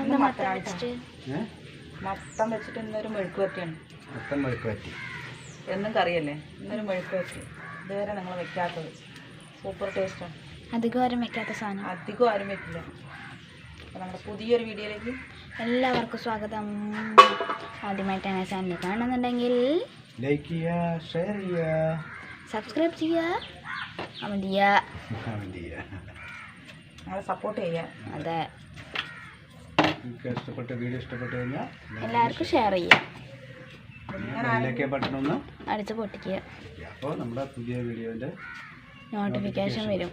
ഇന്ന് മത്തൻ വെച്ചിട്ട്. മത്തം വെച്ചിട്ട് ഇന്നൊരു മെഴുക്ക് പറ്റിയാണ് മത്തം മെഴുക്ക് പറ്റി എന്നും കറിയല്ലേ? ഇന്നൊരു മെഴുക്ക് പറ്റി ഇതുവരെ നിങ്ങൾ വെക്കാത്തത്. സൂപ്പർ ടേസ്റ്റാണ് അധികം ആരും വെക്കാത്ത സാധനം. അധികം ആരും വെക്കില്ല. അപ്പോൾ നമ്മുടെ പുതിയൊരു വീഡിയോയിലേക്ക് എല്ലാവർക്കും സ്വാഗതം. ആദ്യമായിട്ടാണ് ചാനൽ കാണുന്നുണ്ടെങ്കിൽ ലൈക്ക് ചെയ്യുക ഷെയർ ചെയ്യുക. സബ്സ്ക്രൈബ് ചെയ്യുക. കമന്റ് ചെയ്യുക സപ്പോർട്ട് ചെയ്യുക. അതെ. നിങ്ങൾക്ക് ഇഷ്ടപ്പെട്ട വീഡിയോ ഇഷ്ടപ്പെട്ടു കഴിഞ്ഞാൽ എല്ലാവർക്കും ഷെയർ ചെയ്യുക. ബെല്ലൈക്കൻ ബട്ടൺ ഒന്ന് അടിച്ച് പൊട്ടിക്കുക. അപ്പോൾ നമ്മുടെ പുതിയ വീഡിയോന്റെ നോട്ടിഫിക്കേഷൻ വരും.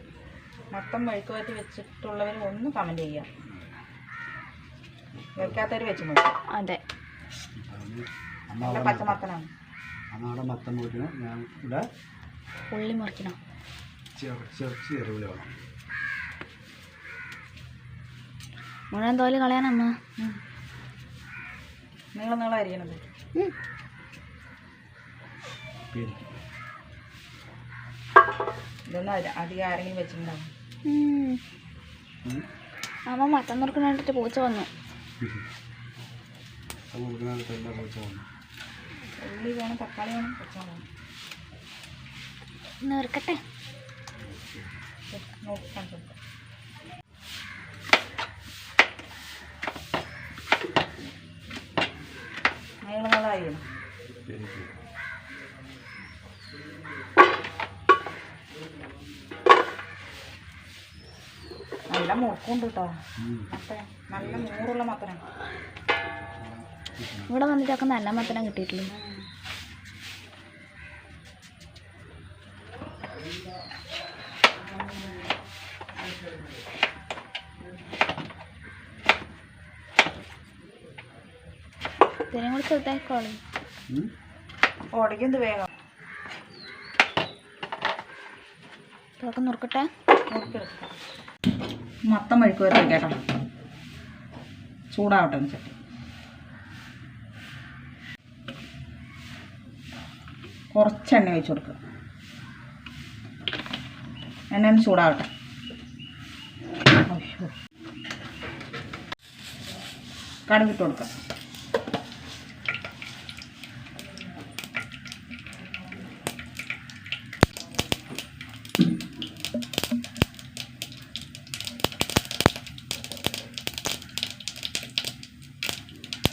മൊത്തം മെഴുക്ക് വരട്ടി വെച്ചിട്ടുള്ളവർ ഒന്ന് കമന്റ് ചെയ്യുക. വെക്കാത്തവർ വെച്ച് നോക്കും. അതെ. പച്ചമത്തനാണ്. അമ്മ അവിടെ മത്തം പോയിട്ടാണ് ഞാൻ ഇവിടെ ഉള്ളി മുറിക്കണം. ചെറിയ ചെറിയ വേണം. മുഴുവൻ തോൽ കളയാനമ്മ നീളം നീളം അരിയണത്. ഇതൊന്നും അധികം ആരെങ്കിലും വെച്ചിട്ടുണ്ടാവും. അമ്മ മത്തം നുറുക്കുന്ന കണ്ടിട്ട് പൂച്ച വന്നു. ഉള്ളി വേണം തക്കാളി വേണം പച്ചമുളക് വേണം. നുറുക്കട്ടെ. നോക്കി. നീളം നല്ല മുറുക്കുണ്ട് കേട്ടോ നല്ല മൂറുള്ള മത്തനാണ് ഇവിടെ വന്നിട്ടൊക്കെ നല്ല മത്തനം കിട്ടിയിട്ടുള്ളൂ ഇതിനെ കൂടി. ഉടയ്ക്കുന്നത് വേഗം? ഇതൊക്കെ നുറുക്കട്ടെ. മൊത്തം വരട്ടെ കേട്ടോ. ചൂടാവട്ടെ എന്ന് വെച്ചിട്ട് കുറച്ച് എണ്ണ ഒഴിച്ച് കൊടുക്കുക എണ്ണ ഒന്ന് ചൂടാവട്ടെ. കടുകിട്ട് കൊടുക്കാം.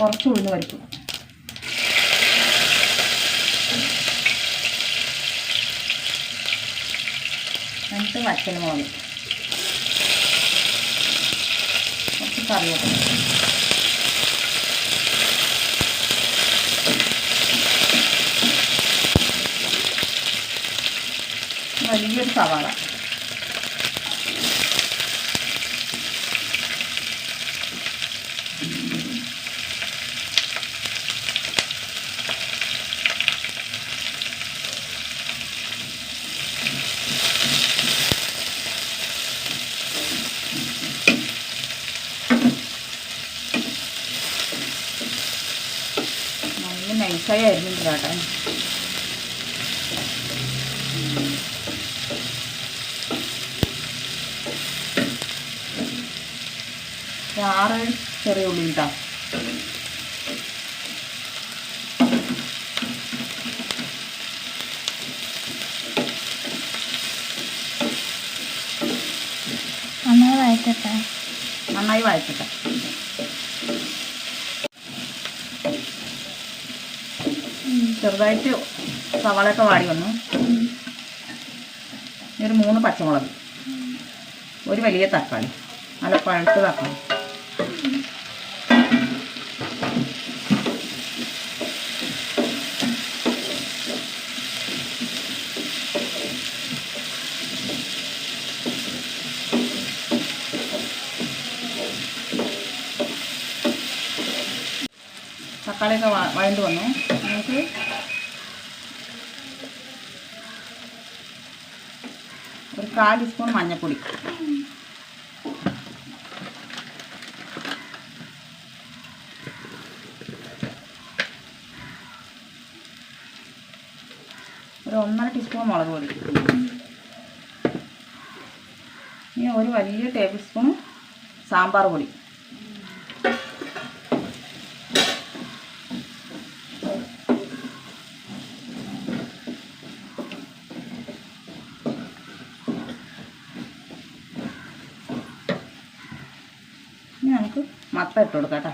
കുറച്ച് ഉഴുന്ന് പരിപ്പ് എന്നിട്ട് വറ്റൽമുളക് കുറച്ച് കറിവേപ്പില. വലിയൊരു സവാള. നല്ല പൊറോട്ട. കേട്ടോ ആറ് ചെറിയ ഉള്ളി കേട്ടോ നന്നായി വഴറ്റട്ടെ? നന്നായി വഴറ്റിട്ടെ. ചെറുതായിട്ട് സവാളയൊക്കെ വാടി വന്നു. ഒരു മൂന്ന് പച്ചമുളക്. ഒരു വലിയ തക്കാളി. നല്ല പഴുത്ത തക്കാളി. തക്കാളിയൊക്കെ വഴണ്ട് വന്നു. നമുക്ക് ഒരു കാൽ ടീസ്പൂൺ മഞ്ഞൾപ്പൊടി ഒരു ഒന്നര ടീസ്പൂൺ മുളക് പൊടി. ഇനി ഒരു വലിയ ടേബിൾ സ്പൂൺ സാമ്പാർ പൊടി നമുക്ക് മത്ത ഇട്ട് കൊടുക്കാം കേട്ടോ.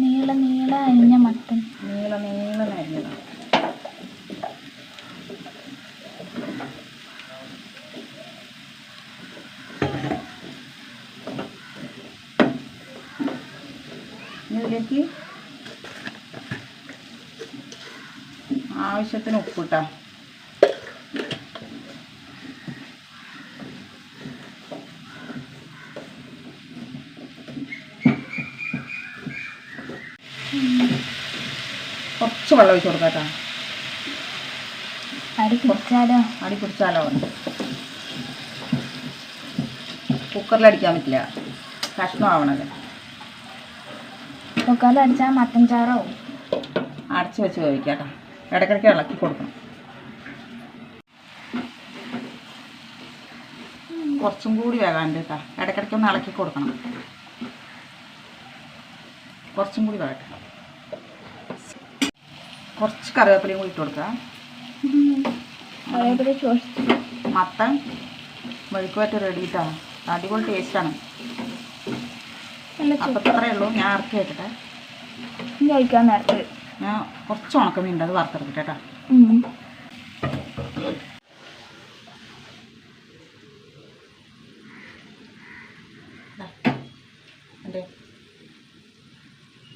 നീള നീള അരിഞ്ഞ മത്തൻ. നീള നീള അരിഞ്ഞതാണ് ഇതിലേക്ക് ആവശ്യത്തിന് ഉപ്പിട്ടാ കുറച്ച് വെള്ളം ഒഴിച്ച് കൊടുക്കാം പിടിച്ചാലോ? അടി പിടിച്ചാലോ? കുക്കറിലടിക്കാൻ പറ്റില്ല. കഷ്ണമാവണത്. കുക്കറിൽ അടിച്ചാൽ മത്തൻ ചാറാവും അടച്ച് വെച്ച് വേവിക്കാം ഇടയ്ക്കിടയ്ക്ക് ഇളക്കി കൊടുക്കണം. കുറച്ചും കൂടി വേകാണ്ട് കേട്ടോ. ഇടയ്ക്കിടയ്ക്ക് ഒന്ന് ഇളക്കി കൊടുക്കണം. കുറച്ചും കൂടി വേകട്ടെ. കുറച്ച് കറിവേപ്പിലയും കൂടി ഇട്ട് കൊടുക്കാം മത്തൻ മെഴുക്കുവറ്റ് റെഡിയിട്ടാണ് അടിപൊളി ടേസ്റ്റാണ് അപ്പം ഇത്രയേ ഉള്ളൂ. ഞാൻ ഇറക്കി വെക്കട്ടെ. കഴിക്കാൻ നേരത്തെ. ഞാൻ കുറച്ച് ഉണക്കമീനുണ്ട്. അത് വറുത്തെടുക്കട്ടെ കേട്ടോ.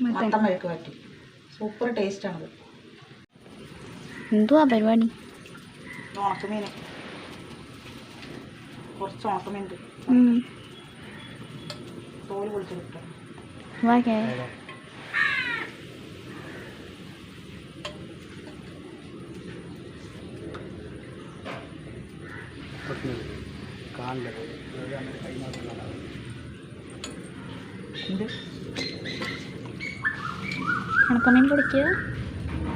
മത്തൻ മെഴുക്ക് പറ്റി സൂപ്പർ ടേസ്റ്റാണത് എന്തുവാ പരിപാടി ഇത് ഉണക്കമീൻ കുറച്ച് ഉണക്കമീൻ ഉണ്ട് ഉം. തോൽ പൊളിച്ച് കിട്ടും വാക്കേ കാണില്ല ഉണക്കമീൻ പൊടിക്കുക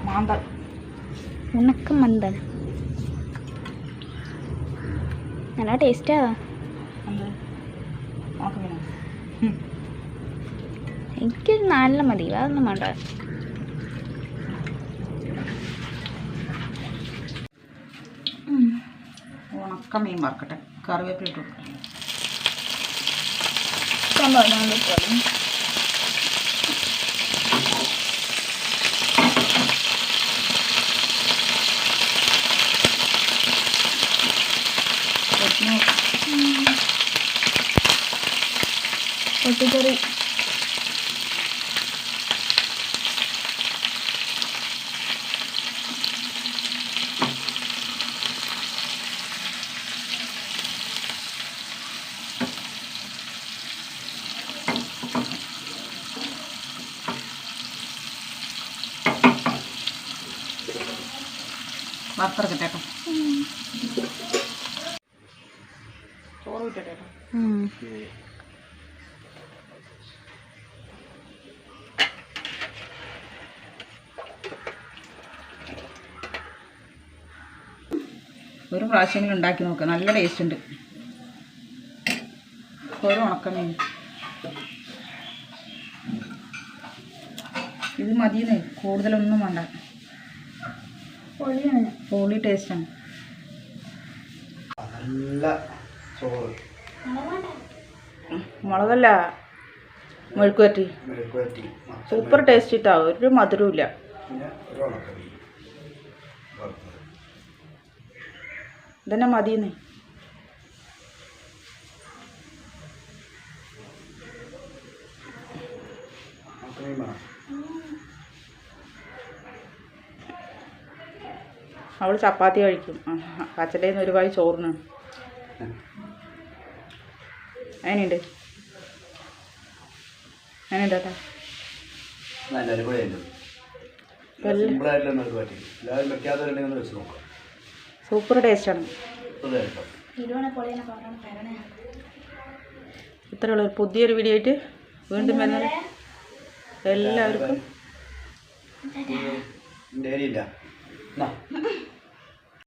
മാന്തൽ ഉണക്ക മന്തൽ നല്ല ടേസ്റ്റാ എനിക്കൊരു നാലെണ്ണം മതി. അതൊന്നും വേണ്ട. ഉണക്കമീൻ വറക്കട്ടെ. കറിവേപ്പിലിട്ട് കൊടുക്കട്ടെ സംഭവം പൊട്ടിക്കറി വറുത്തെടുക്കട്ടെ കേട്ടോ. ചോറ് വിട്ടട്ടെ ഒരു പ്രാവശ്യമെങ്കിലും ഉണ്ടാക്കി നോക്കുക നല്ല ടേസ്റ്റ് ഉണ്ട്. ഒരു ഉണക്കമീൻ ഇത് മതിയെന്നേ. കൂടുതലൊന്നും വേണ്ട. പൊളിയാണ് പൊളി ടേസ്റ്റാണ് നല്ല ചോറ്. മുളകല്ല. മെഴുക്കുവറ്റി സൂപ്പർ ടേസ്റ്റ് ഇട്ടാ. ഒരു മധുരവും ഇല്ല പിന്നെ ഒരു ഉണക്കമീൻ വറുത്തത് ഇതന്നെ മതിയെന്നേ അവൾ ചപ്പാത്തി കഴിക്കും. പച്ചടയിൽ നിന്ന് ഒരുപാട് ചോറിന് അതിനുണ്ട്. അതിനുണ്ട് കേട്ടോ. എല്ലാവരും വെക്കാത്തവരുണ്ടെങ്കിൽ ഒന്ന് വെച്ച് നോക്കാം. സൂപ്പർ ടേസ്റ്റാണ്. ഇത്രയുള്ള. പുതിയൊരു വീഡിയോ ആയിട്ട് വീണ്ടും വരുന്നത് എല്ലാവർക്കും ഡയറി ഇല്ല എന്നാ